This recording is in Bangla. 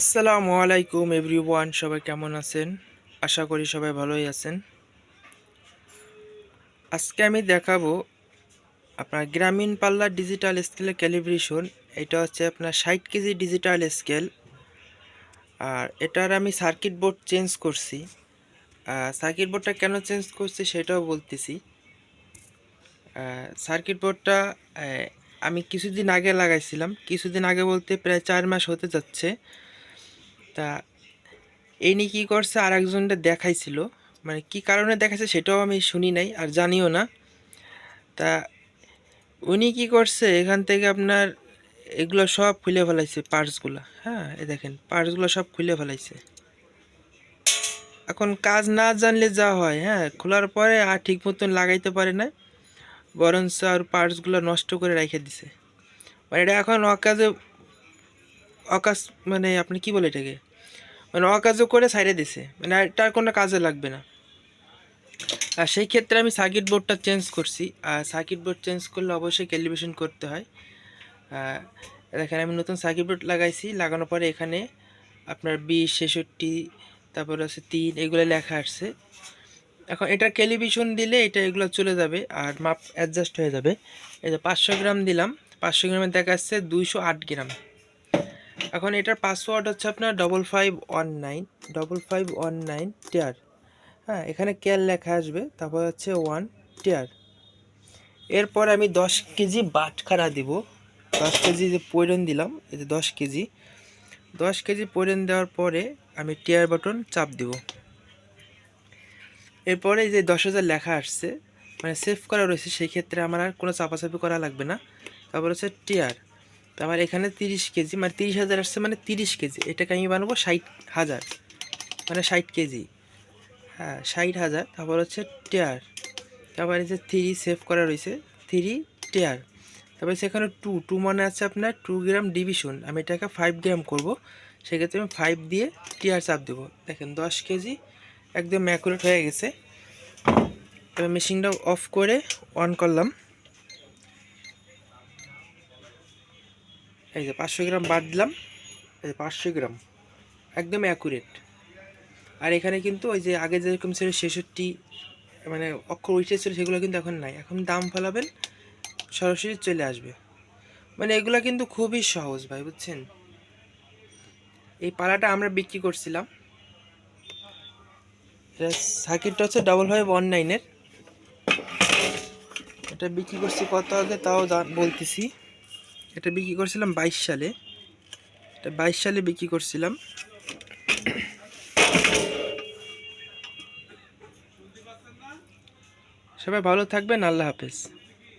আসসালামু আলাইকুম এভরিওয়ান, সবাই কেমন আছেন? আশা করি সবাই ভালোই আছেন। আজকে আমি দেখাবো আপনার গ্রামীণ পাল্লার ডিজিটাল স্কেলের ক্যালিব্রেশন এটা হচ্ছে আপনার ষাট কেজি ডিজিটাল স্কেল আর এটার আমি সার্কিট বোর্ড চেঞ্জ করছি। সার্কিট বোর্ডটা কেন চেঞ্জ করছি সেটাও বলতেছি। সার্কিট বোর্ডটা আমি কিছুদিন আগে লাগাইছিলাম। কিছুদিন আগে বলতে প্রায় চার মাস হতে যাচ্ছে। তা এই নিয়ে কী করছে আর একজনটা দেখাইছিল। মানে কি কারণে দেখাইছে সেটাও আমি শুনি নাই আর জানিও না। তা উনি কি করছে, এখান থেকে আপনার এগুলো সব খুলে ফেলাইছে, পার্টসগুলো। হ্যাঁ এ দেখেন, পার্টসগুলো সব খুলে ফেলাইছে। এখন কাজ না জানলে যা হয় হ্যাঁ খোলার পরে আর ঠিক মতন লাগাইতে পারে না, বরঞ্চ আর পার্টসগুলো নষ্ট করে রেখে দিছে। মানে এটা এখন অকাজে অকাজ মানে আপনি কি বলে এটাকে? মানে অকাজও করে সাইডে দিছে। মানে এটার কোনো কাজে লাগবে না। আর সেই ক্ষেত্রে আমি সার্কিট বোর্ডটা চেঞ্জ করছি। আর সার্কিট বোর্ড চেঞ্জ করলে অবশ্যই ক্যালিব্রেশন করতে হয়। দেখেন, আমি নতুন সার্কিট বোর্ড লাগাইছি। লাগানোর পরে এখানে আপনার বিশ, ছেষট্টি, তারপর হচ্ছে তিন, এগুলো লেখা আসছে। এখন এটার ক্যালিব্রেশন দিলে এটা, এগুলো চলে যাবে আর মাপ অ্যাডজাস্ট হয়ে যাবে। এই যে পাঁচশো গ্রাম দিলাম। পাঁচশো গ্রামে দেখা যাচ্ছে দুইশো আট গ্রাম। এখন এটার পাসওয়ার্ড হচ্ছে আপনার double five one nine double five one nine টিয়ার হ্যাঁ এখানে কেয়ার লেখা আসবে, তারপর হচ্ছে ওয়ান টিয়ার এরপর আমি দশ কেজি বাটখারা দিব। দশ কেজি যে পৈরন দিলাম, এই যে দশ কেজি। দশ কেজি পৈরন দেওয়ার পরে আমি টিয়ার বাটন চাপ দিব। এরপরে যে দশ হাজার লেখা আসছে মানে সেভ করা রয়েছে, সেই ক্ষেত্রে আমার আর কোনো চাপাচাপি করা লাগবে না। তারপর হচ্ছে টিয়ার তারপর এখানে তিরিশ কেজি মানে তিরিশ হাজার আসছে মানে তিরিশ কেজি। এটাকে আমি বানাবো ষাট হাজার। মানে ষাট কেজি। হ্যাঁ ষাট হাজার। তারপর হচ্ছে টেয়ার। তারপর যে থ্রি সেভ করা রয়েছে, থ্রি টেয়ার। তারপর সেখানে টু। টু মানে আছে আপনার টু গ্রাম ডিভিশন। আমি এটাকে ফাইভ গ্রাম করব। সেক্ষেত্রে আমি ফাইভ দিয়ে টিয়ার চাপ দেবো। দেখেন, দশ কেজি একদম ম্যাকুরেট হয়ে গেছে। এবার মেশিনটা অফ করে অন করলাম। এই যে পাঁচশো গ্রাম বাদ দিলাম। এই যে পাঁচশো গ্রাম। একদম অ্যাকুরেট আর এখানে কিন্তু ওই যে আগে যেরকম ছিল ছেষট্টি মানে অক্ষর উঠে ছিল সেগুলো কিন্তু এখন নাই। এখন দাম ফেলাবেন, সরাসরি চলে আসবে। মানে এগুলো কিন্তু খুবই সহজ ভাই, বুঝছেন? এই পালাটা আমরা বিক্রি করছিলাম। এটা সার্কিটটা হচ্ছে ডবল ফাইভ ওয়ান নাইনের এটা বিক্রি করছি কত আগে তাও বলতেছি। এটা বিক্রি করছিলাম বাইশ সালে। এটা বাইশ সালে বিক্রি করছিলাম। সবাই ভালো থাকবেন, আল্লাহ হাফেজ।